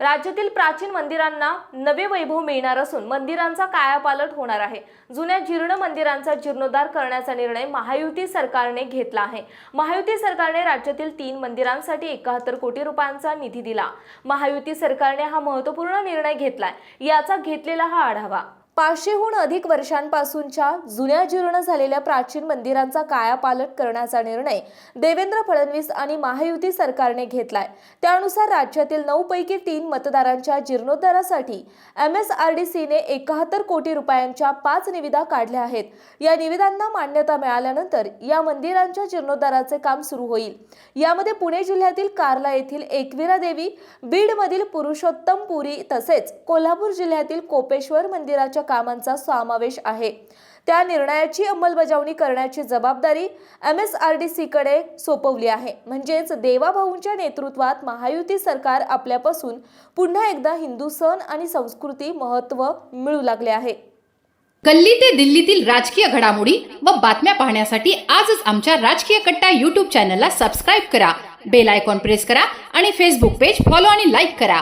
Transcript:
राज्यातील प्राचीन मंदिरांना नवे वैभव मिळणार असून मंदिरांचा कायापालट होणार आहे. जुन्या जीर्ण मंदिरांचा जीर्णोद्धार करण्याचा निर्णय महायुती सरकारने घेतला आहे. महायुती सरकारने राज्यातील तीन मंदिरांसाठी एकाहत्तर कोटी रुपयांचा निधी दिला. महायुती सरकारने हा महत्त्वपूर्ण निर्णय घेतलाय. याचा घेतलेला हा आढावा. पाचशेहून अधिक वर्षांपासूनच्या जुन्या जीर्ण झालेल्या प्राचीन मंदिरांचा कायापालट करण्याचा निर्णय देवेंद्र फडणवीस आणि महायुती सरकारने घेतलाय. त्यानुसार राज्यातील नऊ पैकी तीन मतदारांच्या जीर्णोद्धारासाठी एम एस आर डी सीने एकाहत्तर कोटी रुपयांच्या पाच निविदा काढल्या आहेत. या निविदांना मान्यता मिळाल्यानंतर या मंदिरांच्या जीर्णोद्धाराचे काम सुरू होईल. यामध्ये पुणे जिल्ह्यातील कार्ला येथील एकविरा देवी बीडमधील पुरुषोत्तमपुरी तसेच कोल्हापूर जिल्ह्यातील कोपेश्वर मंदिराच्या कामांचा समावेश आहे. त्या निर्णयाची अंमलबजावणी करण्याची जबाबदारी एम एस आर डी सीकडे सोपवली आहे. म्हणजेच देवाभाऊंच्या नेतृत्वात महायुती सरकार आपल्यापासून पुन्हा एकदा हिंदू सण आणि संस्कृती महत्त्व मिळू लागले आहे. गल्ली ते दिल्लीतील राजकीय घडामोडी व बातम्या पाहण्यासाठी आजच आमच्या राजकीय कट्टा युट्यूब चॅनलला सबस्क्राईब करा. बेल आयकॉन प्रेस करा आणि फेसबुक पेज फॉलो आणि लाईक करा.